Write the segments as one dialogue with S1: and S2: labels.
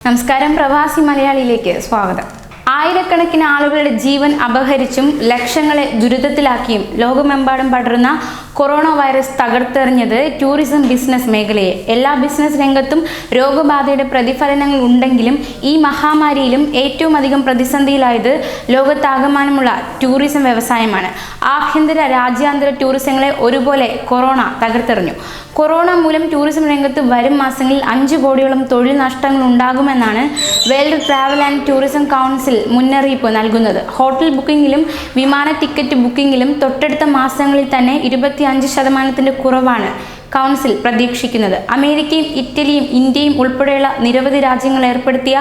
S1: നമസ്കാരം. പ്രവാസി മലയാളിയിലേക്ക് സ്വാഗതം. ആയിരക്കണക്കിന് ആളുകളുടെ ജീവൻ അപഹരിച്ചും ലക്ഷങ്ങളെ ദുരിതത്തിലാക്കിയും ലോകമെമ്പാടും പടരുന്ന കൊറോണ വൈറസ് തകർത്തെറിഞ്ഞത് ടൂറിസം ബിസിനസ് മേഖലയെ. എല്ലാ ബിസിനസ് രംഗത്തും രോഗബാധയുടെ പ്രതിഫലനങ്ങൾ ഉണ്ടെങ്കിലും ഈ മഹാമാരിയിലും ഏറ്റവും അധികം പ്രതിസന്ധിയിലായത് ലോകത്താകമാനമുള്ള ടൂറിസം വ്യവസായമാണ്. ആഭ്യന്തര രാജ്യാന്തര ടൂറിസങ്ങളെ ഒരുപോലെ കൊറോണ തകർത്തെറിഞ്ഞു. കൊറോണ മൂലം ടൂറിസം രംഗത്ത് വരും മാസങ്ങളിൽ അഞ്ച് കോടിയോളം തൊഴിൽ നഷ്ടങ്ങൾ ഉണ്ടാകുമെന്നാണ് world travel and tourism council മുന്നറിയിപ്പ് നൽകുന്നത്. ഹോട്ടൽ ബുക്കിംഗിലും വിമാന ടിക്കറ്റ് ബുക്കിംഗിലും തൊട്ടടുത്ത മാസങ്ങളിൽ തന്നെ ഇരുപത്തി അഞ്ച് ശതമാനത്തിന്റെ കുറവാണ് കൗൺസിൽ പ്രതീക്ഷിക്കുന്നത്. അമേരിക്കയും ഇറ്റലിയും ഇന്ത്യയും ഉൾപ്പെടെയുള്ള നിരവധി രാജ്യങ്ങൾ ഏർപ്പെടുത്തിയ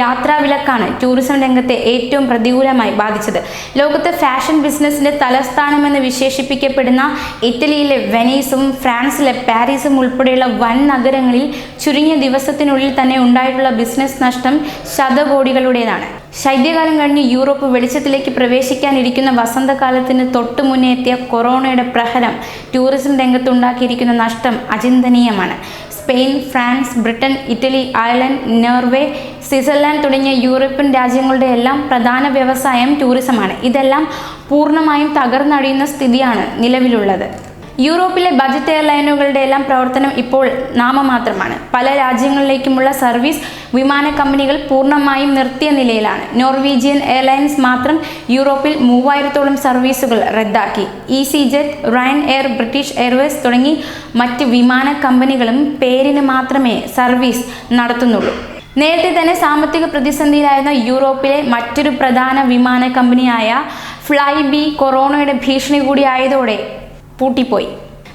S1: യാത്രാ വിലക്കാണ് ടൂറിസം രംഗത്തെ ഏറ്റവും പ്രതികൂലമായി ബാധിച്ചത്. ലോകത്തെ ഫാഷൻ ബിസിനസിന്റെ തലസ്ഥാനമെന്ന് വിശേഷിപ്പിക്കപ്പെടുന്ന ഇറ്റലിയിലെ വെനീസും ഫ്രാൻസിലെ പാരീസും ഉൾപ്പെടെയുള്ള വൻ നഗരങ്ങളിൽ ചുരുങ്ങിയ ദിവസത്തിനുള്ളിൽ തന്നെ ഉണ്ടായിട്ടുള്ള ബിസിനസ് നഷ്ടം ശതകോടികളുടേതാണ്. ശൈത്യകാലം കഴിഞ്ഞ് യൂറോപ്പ് വെളിച്ചത്തിലേക്ക് പ്രവേശിക്കാനിരിക്കുന്ന വസന്തകാലത്തിന് തൊട്ടു മുന്നേ എത്തിയ കൊറോണയുടെ പ്രഹരം ടൂറിസം രംഗത്തുണ്ടാക്കിയിരിക്കുന്ന നഷ്ടം അചിന്തനീയമാണ്. Spain France Britain Italy Ireland Norway Switzerland തുടങ്ങിയ യൂറോപ്യൻ രാജ്യങ്ങളുടെ എല്ലാം പ്രധാന വ്യവസായം ടൂറിസമാണ്. ഇതെല്ലാം പൂർണമായും തകർന്നടിയുന്ന സ്ഥിതിയാണ് നിലവിലുള്ളത്. യൂറോപ്പിലെ ബജറ്റ് എയർലൈനുകളുടെ എല്ലാം പ്രവർത്തനം ഇപ്പോൾ നാമമാത്രമാണ്. പല രാജ്യങ്ങളിലേക്കുമുള്ള സർവീസ് വിമാന കമ്പനികൾ പൂർണമായും നിർത്തിയ നിലയിലാണ്. നോർവീജിയൻ എയർലൈൻസ് മാത്രം യൂറോപ്പിൽ മൂവായിരത്തോളം സർവീസുകൾ റദ്ദാക്കി. EasyJet Ryanair British Airways തുടങ്ങി മറ്റ് വിമാന കമ്പനികളും പേരിന് മാത്രമേ സർവീസ് നടത്തുന്നുള്ളൂ. നേരത്തെ തന്നെ സാമ്പത്തിക പ്രതിസന്ധിയിലായിരുന്ന യൂറോപ്പിലെ മറ്റൊരു പ്രധാന വിമാന കമ്പനിയായ ഫ്ലൈ ബി കൊറോണയുടെ ഭീഷണി കൂടി ആയതോടെ പൂട്ടിപ്പോയി.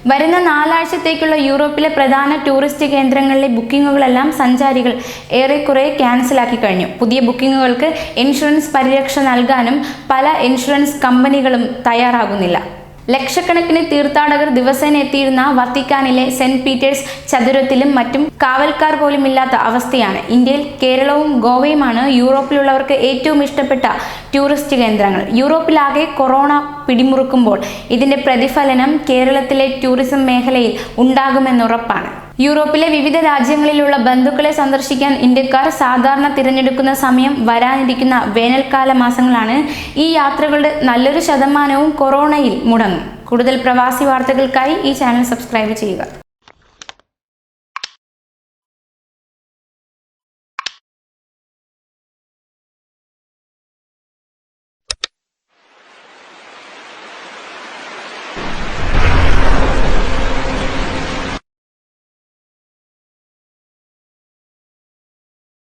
S1: വരുന്ന നാലാഴ്ചത്തേക്കുള്ള യൂറോപ്പിലെ പ്രധാന ടൂറിസ്റ്റ് കേന്ദ്രങ്ങളിലെ ബുക്കിങ്ങുകളെല്ലാം സഞ്ചാരികൾ ഏറെക്കുറെ ക്യാൻസലാക്കി കഴിഞ്ഞു. പുതിയ ബുക്കിങ്ങുകൾക്ക് ഇൻഷുറൻസ് പരിരക്ഷ നൽകാനും പല ഇൻഷുറൻസ് കമ്പനികളും തയ്യാറാകുന്നില്ല. ലക്ഷക്കണക്കിന് തീർത്ഥാടകർ ദിവസേന എത്തിയിരുന്ന വത്തിക്കാനിലെ സെന്റ് പീറ്റേഴ്സ് ചതുരത്തിലും മറ്റും കാവൽക്കാർ പോലും ഇല്ലാത്ത അവസ്ഥയാണ് ഇന്ത്യയിൽ കേരളവും ഗോവയുമാണ് യൂറോപ്പിലുള്ളവർക്ക് ഏറ്റവും ഇഷ്ടപ്പെട്ട ടൂറിസ്റ്റ് കേന്ദ്രങ്ങൾ. യൂറോപ്പിലാകെ കൊറോണ പിടിമുറുക്കുമ്പോൾ ഇതിന്റെ പ്രതിഫലനം കേരളത്തിലെ ടൂറിസം മേഖലയിൽ ഉണ്ടാകുമെന്നുറപ്പാണ്. യൂറോപ്പിലെ വിവിധ രാജ്യങ്ങളിലുള്ള ബന്ധുക്കളെ സന്ദർശിക്കാൻ ഇന്ത്യക്കാർ സാധാരണ തിരഞ്ഞെടുക്കുന്ന സമയം വരാനിരിക്കുന്ന വേനൽക്കാല മാസങ്ങളാണ്. ഈ യാത്രകളുടെ നല്ലൊരു ശതമാനവും കൊറോണയിൽ മുടങ്ങും. കൂടുതൽ പ്രവാസി വാർത്തകൾക്കായി ഈ ചാനൽ സബ്സ്ക്രൈബ് ചെയ്യുക.